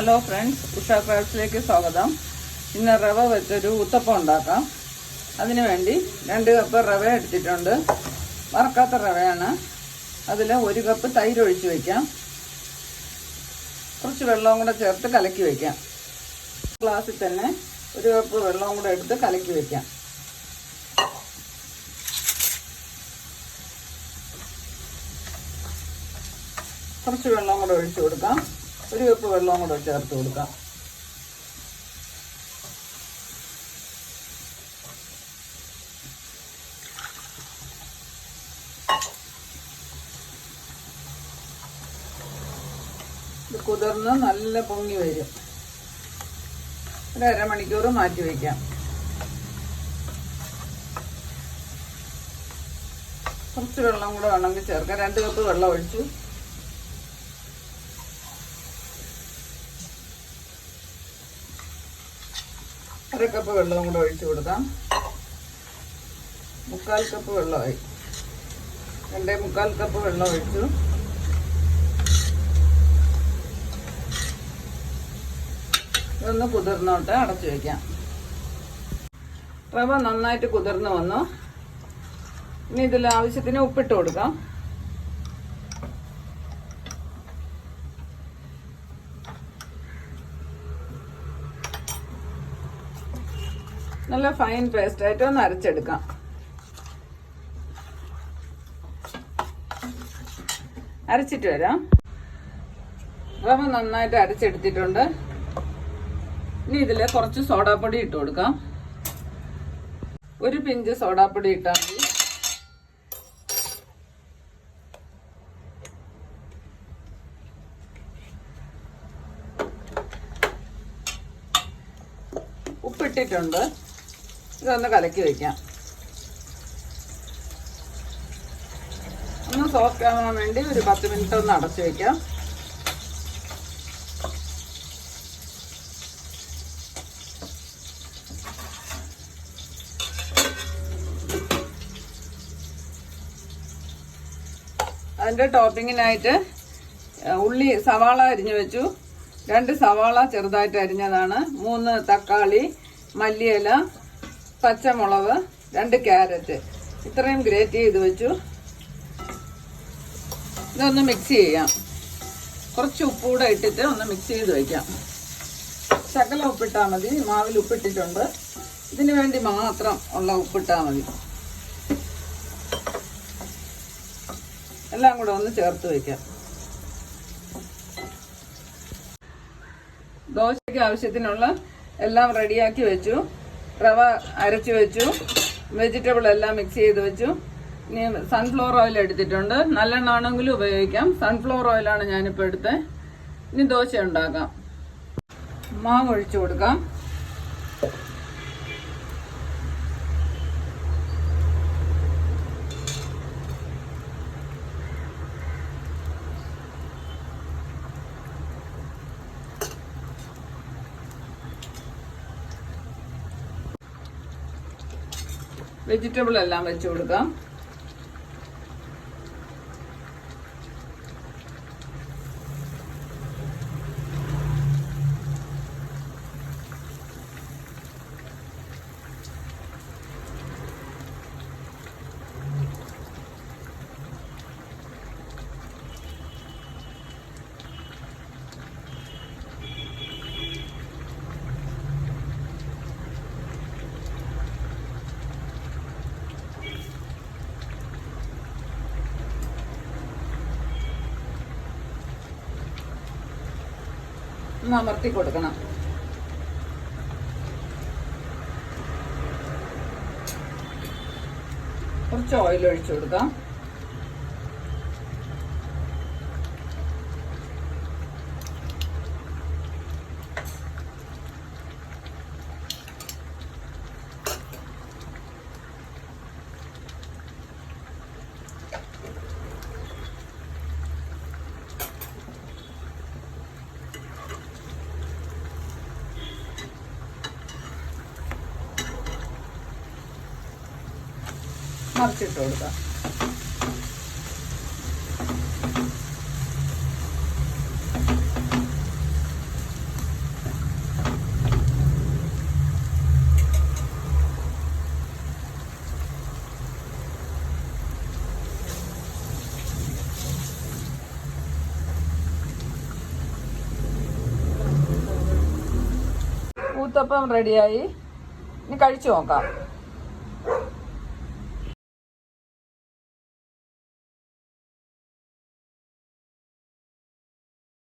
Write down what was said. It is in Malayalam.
ഹലോ ഫ്രണ്ട്സ് ഉഷ ക്രാഫ്റ്റ്സിലേക്ക് സ്വാഗതം. ഇന്ന് റവ വെച്ചൊരു ഉത്തപ്പം ഉണ്ടാക്കാം. അതിനു വേണ്ടി രണ്ട് കപ്പ് റവ എടുത്തിട്ടുണ്ട്. വറക്കാത്ത റവയാണ്. അതിൽ ഒരു കപ്പ് തൈര് ഒഴിച്ച് വയ്ക്കാം കുറച്ച് വെള്ളവും കൂടെ ചേർത്ത് കലക്കി വയ്ക്കാം ഗ്ലാസ്സിൽ തന്നെ ഒരു കപ്പ് വെള്ളവും കൂടെ എടുത്ത് കലക്കി വയ്ക്കാം കുറച്ച് വെള്ളം കൂടെ ഒഴിച്ച് കൊടുക്കാം. ഒരു കപ്പ് വെള്ളം കൂടെ ചേർത്ത് കൊടുക്കാം. ഇത് കുതിർന്ന് നല്ല പൊങ്ങി വരും. ഒരു അരമണിക്കൂർ മാറ്റി വയ്ക്കാം കുറച്ച് വെള്ളം കൂടെ വേണമെങ്കിൽ ചേർക്കാം. രണ്ട് കപ്പ് വെള്ളം ഒഴിച്ചു. അര കപ്പ് വെള്ളവും കൂടെ ഒഴിച്ചു കൊടുക്കാം. മുക്കാൽ കപ്പ് വെള്ളമായി. രണ്ടേ മുക്കാൽ കപ്പ് വെള്ളം ഒഴിച്ചു. ഇതൊന്ന് കുതിർന്നോട്ട് അടച്ചു വയ്ക്കാം റവ നന്നായിട്ട് കുതിർന്ന് വന്നു. ഇനി ഇതിൽ ആവശ്യത്തിന് ഉപ്പിട്ട് കൊടുക്കാം. നല്ല ഫൈൻ പേസ്റ്റ് ആയിട്ട് ഒന്ന് അരച്ചെടുക്കാം അരച്ചിട്ട് വരാം. റവ നന്നായിട്ട് അരച്ചെടുത്തിട്ടുണ്ട്. ഇനി ഇതിൽ കുറച്ച് സോഡാപ്പൊടി ഇട്ട് കൊടുക്കാം. ഒരു പിഞ്ച് സോഡാപ്പൊടി ഇട്ടാൽ മതി. ഉപ്പിട്ടിട്ടുണ്ട്. ഇതൊന്ന് കലക്കി വയ്ക്കാം ഒന്ന് സോഫ്റ്റ് ആവാൻ വേണ്ടി ഒരു പത്ത് മിനിറ്റ് ഒന്ന് അടച്ചു വയ്ക്കാം അതിന്റെ ടോപ്പിങ്ങിനായിട്ട് ഉള്ളി സവാള അരിഞ്ഞു വെച്ചു. രണ്ട് സവാള ചെറുതായിട്ട് അരിഞ്ഞതാണ്. മൂന്ന് തക്കാളി മല്ലിയില പച്ചമുളക് രണ്ട് ക്യാരറ്റ്. ഇത്രയും ഗ്രേറ്റ് ചെയ്ത് വെച്ചു. ഇതൊന്ന് മിക്സ് ചെയ്യാം. കുറച്ച് ഉപ്പ് കൂടെ ഇട്ടിട്ട് ഒന്ന് മിക്സ് ചെയ്ത് വയ്ക്കാം ശകലം ഉപ്പിട്ടാൽ മതി. മാവിൽ ഉപ്പിട്ടിട്ടുണ്ട്. ഇതിന് വേണ്ടി മാത്രം ഉള്ള ഉപ്പിട്ടാൽ മതി. എല്ലാം കൂടെ ഒന്ന് ചേർത്ത് വയ്ക്കാം ദോശയ്ക്ക് ആവശ്യത്തിനുള്ള എല്ലാം റെഡിയാക്കി വെച്ചു. റവ അരച്ച് വെച്ചു. വെജിറ്റബിൾ എല്ലാം മിക്സ് ചെയ്ത് വെച്ചു. ഇനി സൺഫ്ലവർ ഓയിൽ എടുത്തിട്ടുണ്ട്. നല്ലെണ്ണ ആണെങ്കിലും ഉപയോഗിക്കാം സൺഫ്ലവർ ഓയിലാണ് ഞാനിപ്പോൾ എടുത്തത് ഇനി ദോശ ഉണ്ടാക്കാം. മാവ് ഒഴിച്ചു കൊടുക്കാം. വെജിറ്റബിൾ എല്ലാം വെച്ച് കൊടുക്കാം. ഒന്ന് അമർത്തി കൊടുക്കണം. കുറച്ച് ഓയിൽ ഒഴിച്ചു കൊടുക്കാം. മറിച്ചിട്ട് കൊടുക്കാം. ഊത്തപ്പം റെഡിയായി ഇനി കഴിച്ചു നോക്കാം.